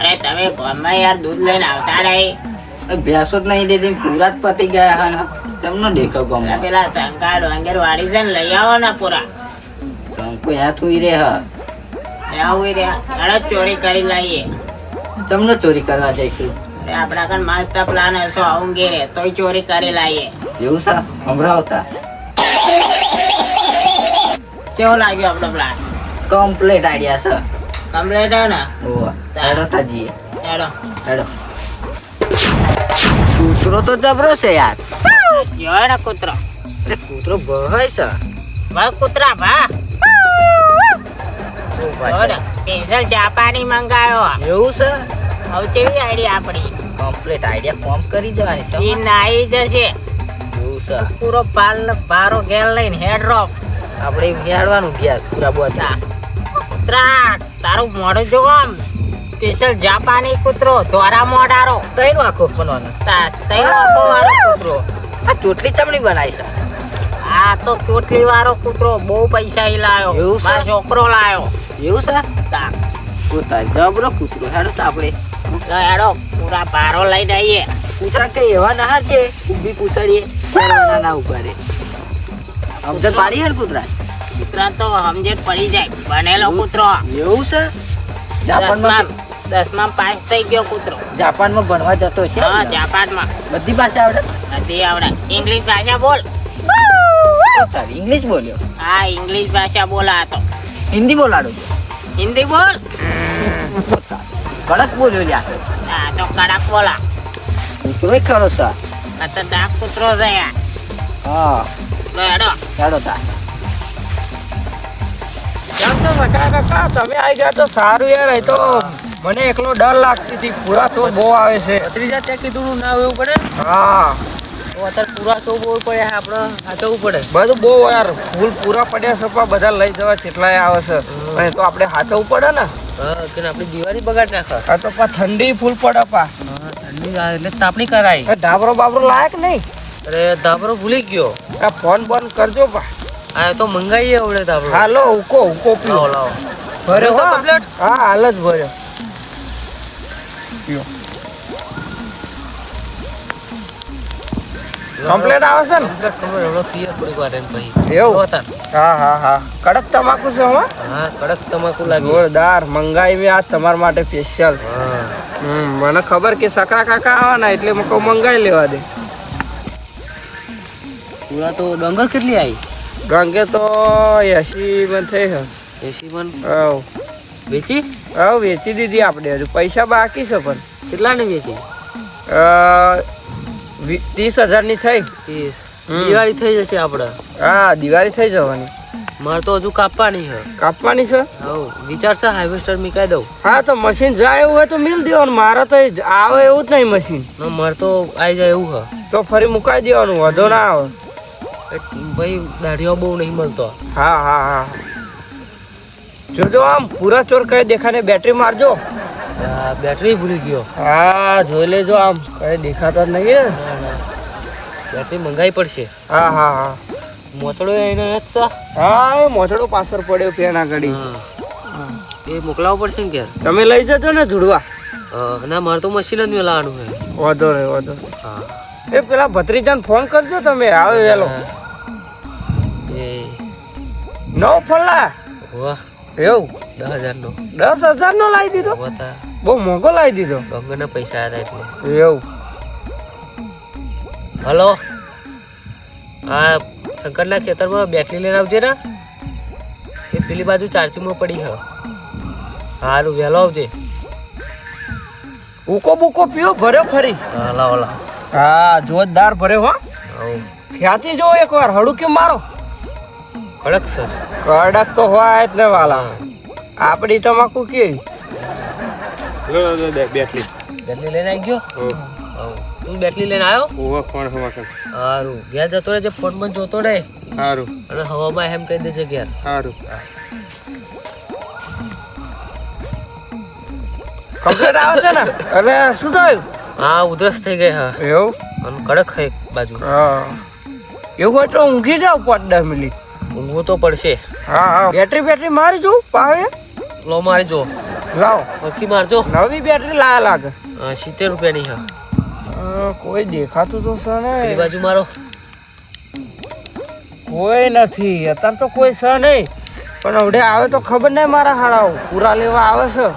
અરે તમે ગામમાં યાર દૂધ લઈને આવતા રહે. ભેંસો જ નહીં દેતી પૂરા જ પતી ગયા હા તમને દેખો ગમો પેલા શંકા ડોંગર વાળી છે ને લઈ આવો ને પૂરા. શંકુ યા થોઈ રે હા આવું રહ્યા. અડદ ચોરી કરી લઈએ. તમને ચોરી કરવા જઈશું આપણા કણ માસ્ટર પ્લાન હશો આવું રે તોય ચોરી કરી લાવીએ એવું હમણાં સંભળાવતા? કેવો લાગ્યો આપણો પ્લાન કમ્પ્લીટ આઈડિયા છે. કૂતરો તો જબરો છે યાર. કૂતરો? અરે કૂતરો બહાય છે. ભાઈ કૂતરા ને સ્પેશિયલ જાપાની મંગાયો. એવું છે? હવે કેવી આઈડિયા આપણી? કમ્પ્લીટ આઈડિયા ફોર્મ કરી જવાની છે. ઈ નાઈ જશે. એવું છે. પૂરો પાલ ને બારો ગેલ લઈને હેડ રોપ આપણે નિહાળવાનું ગયા પૂરા બોતા કૂતરા. તારું મોડું જોવો આમ. સ્પેશિયલ જાપાની કૂતરો ધોરા મોડારો કઈનો આખો ખોલવાનો. તા તૈનો આખો વાળો કૂતરો. આ ચોટલી ચમણી બનાવી છે. આ તો ચોટલી વાળો કૂતરો બહુ પૈસા એ લાયો. એવું છે? છોકરો લાયો. એવું છે? તા. કૂતરા જબરો કૂતરો હેડો તો આપણે. હેડો પૂરા ભારો લઈને આવીએ. કૂતરા કઈ એવા ના હાર કે ઊભી પૂછડીએ ના ઉપાડે સમજણ પાડી હે કૂતરા. કૂતરા તો સમજે પડી જાય. બનેલો કૂતરો. એવું છે? જાપાનમાં દસમાં પાસ થઈ ગયો કૂતરો. જાપાનમાં ભણવા જતો છે હા જાપાનમાં. બધી ભાષા આવડે? બધી આવડે. ઇંગ્લિશ ભાષા બોલ. ઇંગ્લિશ બોલ્યો? હા ઇંગ્લિશ ભાષા બોલા તો હિન્દી બોલાડો હિન્દી બોલ. કડક બોલ્યો લ્યા હા તો કડક બોલા. કૂતરો ખરો છે આ તો ડાક કૂતરો છે હા. હેડો. હેડો તા. કાકા તમે આવી ગયા તો સારું યાર એ તો મને એકલો ડર લાગતી હતી. પૂરા તો બહુ આવે છે. ત્રીજા ત્યાં કીધું ના એવું પડે? હા. અત્યારે પૂરા તો બહુ પડે આપણે સાચવવું પડે. બધું બહુ યાર ફૂલ પૂરા પડ્યા છે પણ બધા લઈ જવા કેટલાય આવે છે. અને તો આપણે હાથવું પડે ને. હા કે આપણી દિવાળી બગાડ નાખે. આ તો પા ઠંડી ફૂલ પડે પા. ઠંડી એટલે તાપણી કરાય. ધાબરો બાબરો લાયક નહીં. અરે ધાબરો ભૂલી ગયો. આ ફોન બંધ કરજો પા. આ તો મંગાઈએ આવડે આપણે. હાલો ઉકો ઉકો પીઓ. લાવો ભરે છો છે હા? હાલ જ ભર્યો પીઓ. કમ્પ્લેટ આવે છે ને? Complete ખબર એવડો clear થોડીક વાર એને પછી. એવું? હા હા હા. કડક તમાકુ છે હો? હા કડક તમાકુ લાગી. જોરદાર. મંગાવી આ તમારા માટે સ્પેશિયલ હમ મને ખબર કે સકરા કાકા આવવાના એટલે મેં મંગાઈ લેવા દે. પૂરા તો ડંગર કેટલી આવી ગંગે તો એસી માં થઈ છે એસી મન હવ વેચી? હવ વેચી દીધી આપણે હજુ. પૈસા બાકી છે પણ. કેટલા ને વેચી ત્રીસ હજારની થઈ. ત્રીસ. દિવાળી થઈ જશે આપણે. હા દિવાળી થઈ જવાની. મારે તો હજુ કાપવાની છે. કાપવાની છે? હવ વિચાર છે હાર્વેસ્ટર મીકાઈ દઉં હા તો મશીન જાય એવું હોય તો મિલ દેવાનું. મારે તો આવે એવું જ નહીં મશીન. મારે તો આવી જાય એવું છે. તો ફરી મુકાઈ દેવાનું વધો ના આવે. ભાઈ દાઢીઓ બહુ નહીં મળતો. હા હા હા. જોજો આમ પૂરા ચોર કઈ દેખાને બેટરી મારજો. બેટરી ભૂલી ગયો. હા જોઈ લેજો આમ. કઈ દેખાતો જ નહીં બેટરી મંગાવી પડશે. હા હા હા. મોચડો એનો જ હા એ મોચડો પાછળ પડ્યો પેન હા. એ મોકલાવવું પડશે ને ક્યારે તમે લઈ જજો ને જોડવા. ના મારે તો મશીન જ મેલાવાનું છે. વાંધો રે વાંધો હા. એ પેલા ભત્રીજાને ફોન કરજો તમે. આવે વેલો એ. નવો વાહ. એવું? દસ હજારનો. દસ હજાર નો લાવી દીધો? બહુ મોંઘો લાવી દીધો. ડોંગરના પૈસા આવ્યા એટલે. એવું. હલો? હા શંકરના ખેતરમાં બેટરી લઈને આવજે ને. એ પેલી બાજુ ચાર્જિંગમાં પડી હા. સારું વહેલો આવજે. ઉકો બુકો પીઓ ભર્યો ફરી. હલા લાવો. હા જોરદાર ભરે હો. ખ્યાતિ જો એકવાર હળું કે મારો? કડક સર કડક તો હોય ને વાલા. આપડી તમાકુ બેટલી. બેટલી લઈને આવી ગયો? તું બેટલી લઈને આવ્યો? સારું ઘેર જતો રહે ફોન પણ જોતો રહે. સારું અને હવામાં એમ કહી દેજે ઘેર. સારું કમ્પ્લેટ આવે છે ને? અરે શું થયું? હા ઉધરસ થઈ ગઈ હા. એવું? અને કડક હે બાજુ. હા. એવું હોય તો ઊંઘી જાવ પાંચ દસ મિનિટ. ઊંઘવું તો પડશે. હા હા. બેટરી બેટરી મારી જો પાવે? લો મારી જો. લાવ. વળકી મારજો. નવી બેટરી લાયા લાગે. હા, સિત્તેર રૂપિયાની હા. કોઈ દેખાતું તો છે પેલી એ બાજુ મારો. કોઈ નથી. અત્યારે તો કોઈ છે નહીં. પણ હવે આવે તો ખબર નહીં મારા હાડાઓ પૂરા લેવા આવે છે.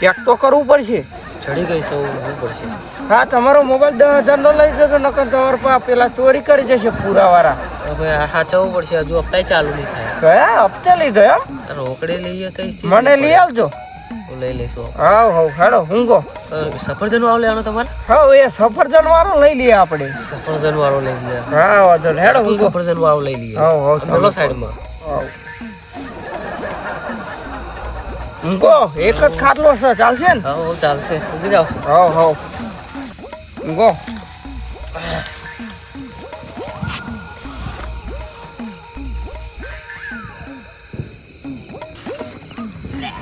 ચેક તો કરવું પડશે. ચડી ગઈ સૌ પડશે. હા તમારો મોબાઈલ દસ હજાર નો લઈ જશો નકર તમારા પા પેલા ચોરી કરી જશે પૂરા હવે સાચવવું પડશે હજુ હપ્તા ચાલુ નહીં થાય. કયા હપ્તે લઈ ગયો રોકડે લઈએ કઈ મને લઈ આવજો. લઈ લઈશું હા હા હેડો હુંગો સફરજન વાળો લેવાનો તમારે? હા એ સફરજન વાળો લઈ લઈએ આપણે. સફરજન વાળો લઈ લઈએ હા વાંધો હેડો હું સફરજન વાળો લઈ લઈએ. હાવ બોલો સાઈડમાં. હાવ. હુંગો એક જ ખાટલો છે ચાલશે ને? હા હો ચાલશે. ઊભી જાઓ હાવ હુંગો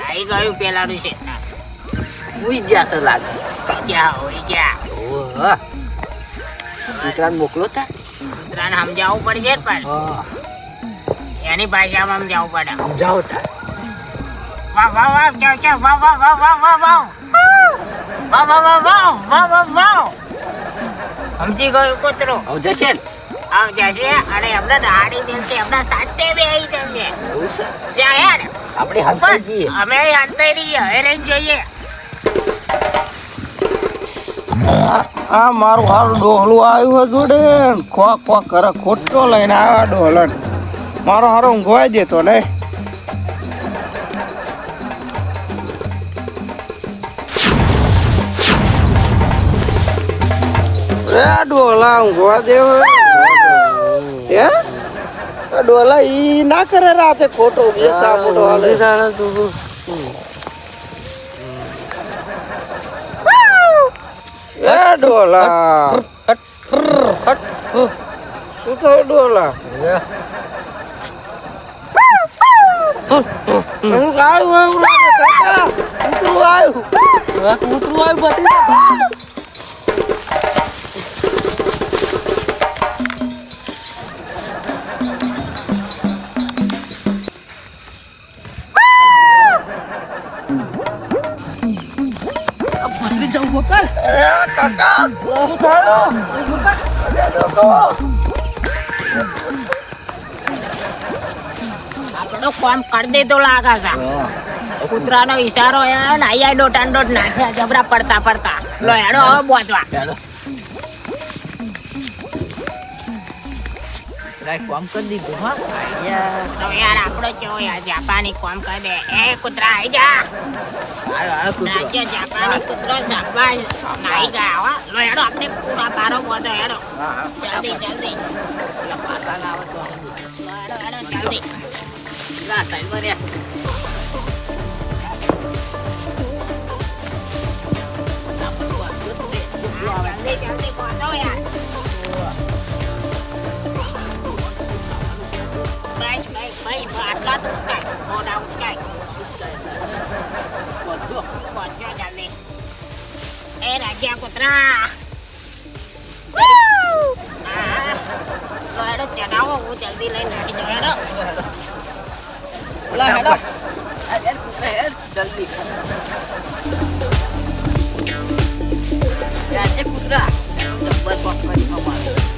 આવી ગયું પેલાનું છે. ઉઈ ગયા છે લાગે. ક્યાં હોય ગયા. કૂતરાને મોકલો તા. કૂતરાને સમજાવવું પડશે પણ. હા. એની ભાષામાં સમજાવવું પડે. સમજાવો વાહ વાહ વાહ ચાવ ચાવ વાહ વાહ વાહ વાહ વાવ વાહ વાહ વાહ વાહ વાહ વાહ વાહ વાહ સમજી ગયો કૂતરો હવે જશે આવ જશે અને એમને દાડી દેશે એમના સાથે બે આવી જશે યાર આપણે જઈએ અમે અંતે રહીએ હવે જોઈએ આ મારું હારું ડોહલું આવ્યું જોડે કોક કોક કરે ખોટો લઈને આવ્યા ડોહલન મારો હારો ઊંઘવાઈ દેતો ને ડોલા ઊંઘવા દેવ હે ડોલા ઈ ના કરે રાતે ખોટો બે સાપોટો હાલે થાને તું. એ ડોલા શું થયું ડોલા કૂતરું આવ્યું કૂતરું આવ્યું બધી જવું બોકર કાકા બોકર આપણો કોમ કરી તો લાગે છે. કૂતરાનો ઈશારો એ ને નાઈ આડો ડોટ નાખ્યા જબરા પડતા પડતા. લો એડો હવે બોજવા. ચાલો રાઈટ કામ કરી દીધું હા આઈડિયા તો યાર આપણો કેવો યાર જાપાની કામ કરી દે એ કૂતરા આઈ જા આવ્યો આવ્યો કૂતરો નાખ્યો જાપાની કૂતરો શાબાશ નાઈ ગયા હો લો હેડો આપણે પૂરા પારો બોધો હેડો જલ્દી જલ્દી લો હેડો હેડો જલ્દી ના સાઈડમાં રહ્યા હા, જલ્દી જલ્દી બોધો યાર કૂતરા હેડો ચડાવો હું જલ્દી લઈને નાખી દઉં હેડો ઓલા હેડો જલ્દી રાજે કૂતરા જબ્બર પકડી